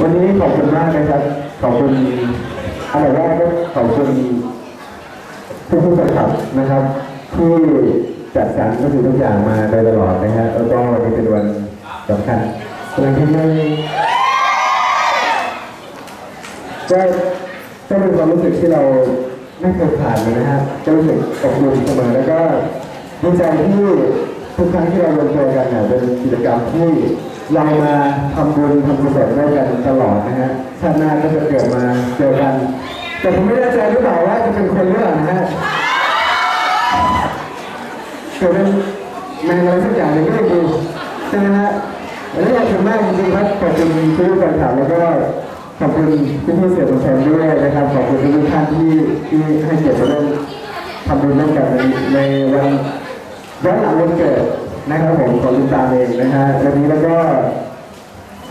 วันนี้ขอบคุณมากนะครับ ขอบคุณอันดับแรกก็ขอบคุณผู้ผู้ประคับนะครับ ที่จัดสรรก็คือทุกอย่างมาโดยตลอดนะฮะแล้วก็วันนี้เป็นวันสำคัญวันที่ไม่ก็ก็เป็นความรู้สึกที่เราไม่เคยผ่านเลยนะฮะจะรู้สึกอบอุ่นเสมอแล้วก็ดีใจที่ทุกครั้งที่เรารวมตัวกันเนี่ยเป็นกิจกรรมที่ เรามาทำบุญทำกุศลด้วยกันตลอดนะฮะชาติหน้าก็จะเกิดมาเจอกัน แต่ผมไม่แน่ใจหรือเปล่าว่าจะเป็นคนหรือเปล่านะฮะเกิดเป็นแมงอะไรสักอย่างหนึ่งก็ไม่ดูใช่ไหมฮะวันนี้ขอบคุณมากจริงๆครับขอบคุณทุกคนถามแล้วก็ขอบคุณพี่พี่เสียงชนด้วยนะครับขอบคุณทุกท่านที่ที่ให้เกียรติมาร่วมทำบุญร่วมกันในในวันย้อนหลังวันเกิด นะครับผมของลุงตามเองนะฮะวันนี้แล้วก็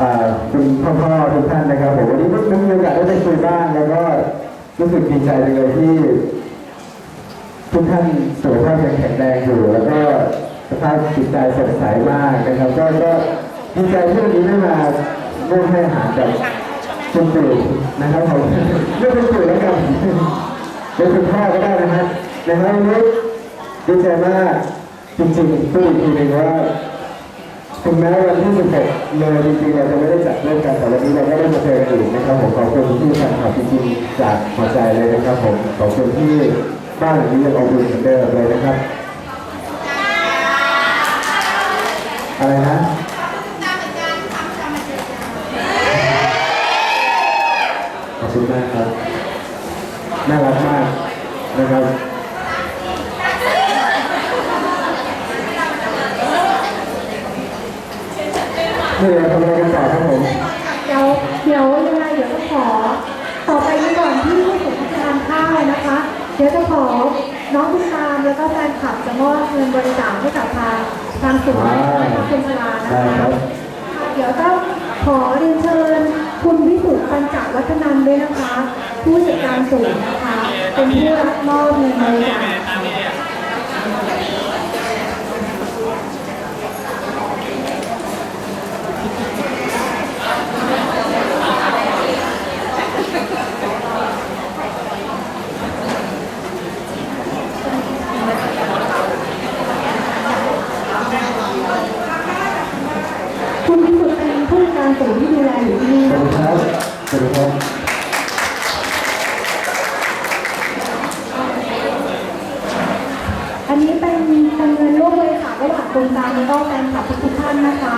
อ่าคุณพ่อพ่อทุกท่านนะครับผมวันนี้ได้มีโอกาสได้ไปคุยบ้างแล้วก็รู้สึกดีใจเลยที่ทุกท่านสุขภาพยังแข็งแรงอยู่ แล้วก็สภาพจิตใจสดใสมากนะครับ ก็ก็ดีใจที่วันนี้ได้มาร่วมให้อาหารกับคุณปู่นะครับผมเรียกคุณปู่แล้วกันเป็นคุณพ่อก็ได้นะฮะนะครับวันนี้ดีใจมาก จริงๆพูดอีกทีหนึงว่าถึงแม้วันที่ 16เลยจริงๆเราจะไม่ได้จัดเล่นกันแต่วันนี้เราก็ได้มาเจอกันอีกนะครับผมขอบคุณที่แฟนคลับจริงๆจากหัวใจเลยนะครับผมขอบคุณที่บ้านหลังนี้ยังอบอุ่นเหมือนเดิมเลยนะครับ อะไรนะขอบคุณมากครับน่ารักมากนะครับ นี่เราทำอะไรกันต่อครับผมเดี๋ยวเดี๋ยวยังไงเดี๋ยวจะขอ ต่อไปนี้ก่อนที่ผู้สูงทานข้าวนะคะ เดี๋ยวจะขอน้องคุณตามแล้วก็แฟนคลับจะมอบเงินบริจาคให้กับทางทางศูนย์นะคะคุณชลานะได้คะครับค่ะเดี๋ยวก็ขอเรียนเชิญคุณวิสุทธิ์ปัญจวัฒนันท์ด้วยนะคะ ผู้จัดการศูนย์นะคะ เป็นผู้รับมอบเงินบริจาคค่ะ คุณวิสุทธิ์เป็นผู้จัดการศูนย์ที่ดูแลอยู่ที่นี่ สวัส นะ ดีค คะ รับสวัสดีครับ อันนี้เป็นเป็นเงินร่วมบริจาคระหว่างโครงการแล้วก็แฟนคลับทุกๆท่านนะคะ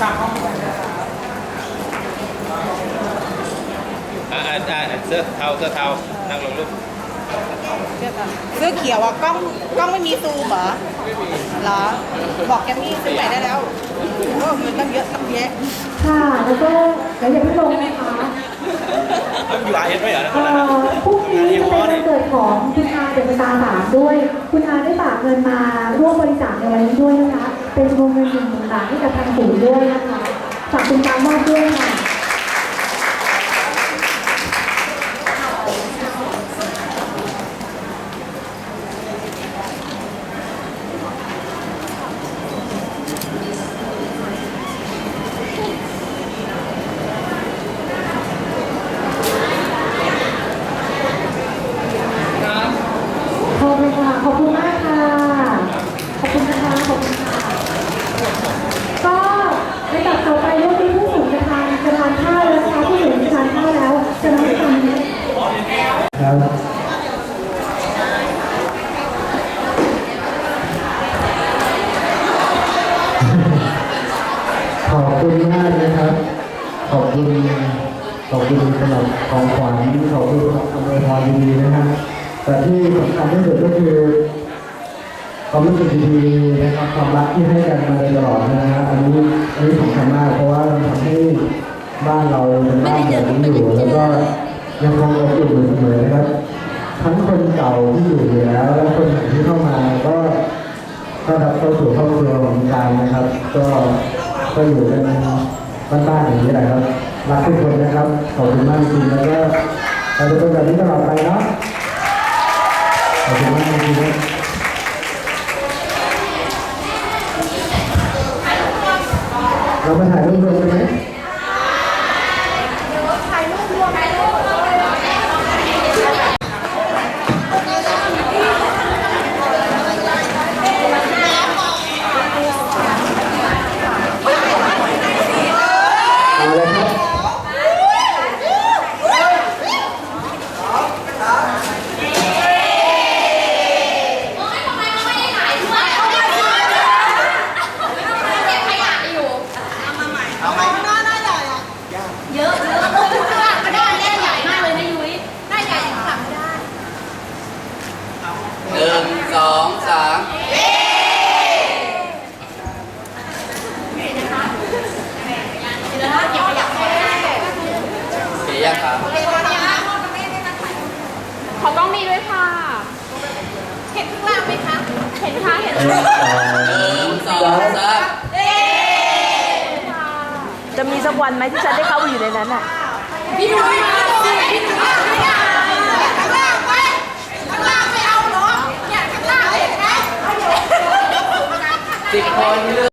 อ่าอ่าอ่า เสื้อเทาเสื้อเทานั่งลงลูกเสื้อเขียวอะกล้องกล้องไม่มีซูมเหรอเหรอ บอกแกมมี่ซื้อใหม่ได้แล้วโอ้เงินตั้งเยอะตั้งแยะค่ะ แล้วก็เดี๋ยวอย่าเพิ่งลงนะคะต้องอยู่อาเอสไหมเหรอนะเอ่อพรุ่งนี้จะเป็นวันเกิดของคุณอาเดชตาสามด้วย คุณอาได้ฝากเงินมาร่วมบริจาคในวันนี้ด้วยนะคะ เป็นวงเงินหนึ่งหมื่นบาทให้กับทางศูนย์ด้วยนะคะฝากคุณตามมอบด้วยค่ะ ขอบคุณค่ะ ขอบคุณมากค่ะ ขอบคุณนะคะ ขอบคุณค่ะ ก็ในตัดต่อไปเรื่องที่ผู้สูงจะทานจะทานข้าวแล้วนะคะผู้สูงจะทานข้าวแล้ว จะน้องทำนี้ ครับ ขอบคุณมากนะครับ ขอบคุณ ขอบคุณสำหรับของขวัญขอบคุณสำหรับคำอวยพรดีๆนะฮะแต่ที่สำคัญที่สุดก็คือความรู้สึกดีๆนะครับความรักที่ให้กันมาตลอดนะฮะอันนี้อันนี้สำคัญมากเพราะว่าทำให้บ้านเราเป็นบ้านแบบนี้อยู่แล้วก็ยังคงอบอุ่นอยู่เสมอนะครับ ทั้งคนเก่าที่อยู่อยู่แล้วและคนใหม่ที่เข้ามาก็ก็รับเข้าสู่ครอบครัวของการนะครับ ก็ก็อยู่กันบ้านๆอย่างนี้แหละครับ รักทุกคนนะครับ ขอบคุณมากจริงแล้วก็เราจะเป็นแบบนี้ตลอดไปนะขอบคุณมากจริงนะเราไปถ่ายรูปด้วยกัน ขอกล้องนี้ด้วยค่ะ เห็นข้างล่างไหมคะ เห็นค่ะ เห็นหนึ่งสองหนึ่งสองสามจะมีสักวันไหมที่ฉันได้เข้าไปอยู่ในนั้นอะ พี่นุ้ยมาสิพี่นุ้ยมาสิข้างล่างไปข้างล่างไม่เอาเหรอเนี่ยข้างล่างเห็นไหมสิบคนเลือก